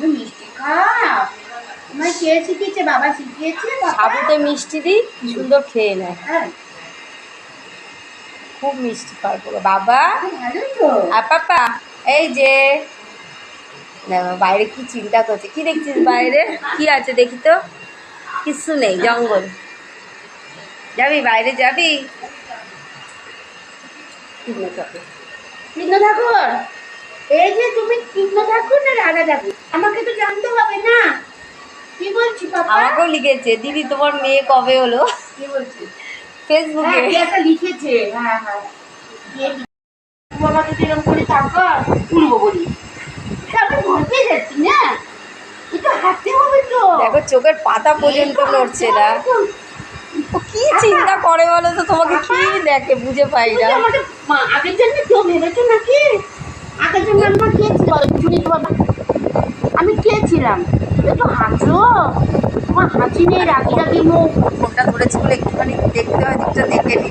তুমি মিষ্টি খাও তোমার কে শিখিয়েছে? বাবা শিখিয়েছে সাবুতে মিষ্টি দিই সুন্দর খেয়ে নেয়। হ্যাঁ। খুব মিষ্টি পারব বাবা? আর পাপা? এই যে। বাইরে কি চিন্তা করছে? কি দেখছিস বাইরে? কি আছে দেখি তো। কিছু নেই জঙ্গল। যাবি? বাইরে যাবি? ঠাকুর। এই যে তুমি কৃষ্ণ ঠাকুর না রাধা ঠাকুর আমাকে তো জানতে হবে না। কি বলছি বাবা আমাকেও লিখেছে দিদি তোমার মেয়ে কবে হলো? কি বলছি? ফেসবুকে। হ্যাঁ একটা লিখেছে। হ্যাঁ হ্যাঁ। কে লিখেছে? বাবা তো এরকম করে থাকা উড়বো বলি। আমি ভয় যাচ্ছি না। এটা হাঁটতে হবে তো। দেখো চোখের পাতা পর্যন্ত নড়ছে না। ও কি চিন্তা করে বলো তো তোমাকে কি দেখে বুঝে পাই না। আমাকে আগের জন্য কেউ ভেবেছো নাকি আমার কে ছিল চুরি বাবা আমি কে ছিলাম একটু হাঁটো তোমার হাঁচি নেই রাগি রাগি মুখ। ফোনটা ধরেছি বলে একটুখানি দেখতে হয় দিকটা দেখে নি।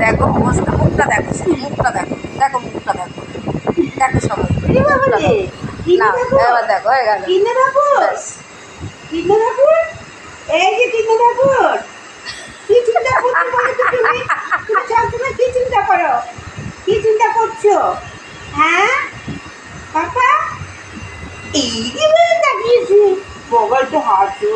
দেখো অবস্থা মুখটা দেখো মুখটা দেখো। দেখো মুখটা দেখো। দেখো সবাই। না এবার দেখো হয়ে গেল। কিনে ব্যাস। কিনে ঠাকুর এই যে কিনে ঠাকুর কি চিন্তা করছ তো তুমি কি চিন্তা করো? কি চিন্তা করছ? হ্যাঁ? পাপা? এই কি বলে তাকিয়েছি একটু হাসো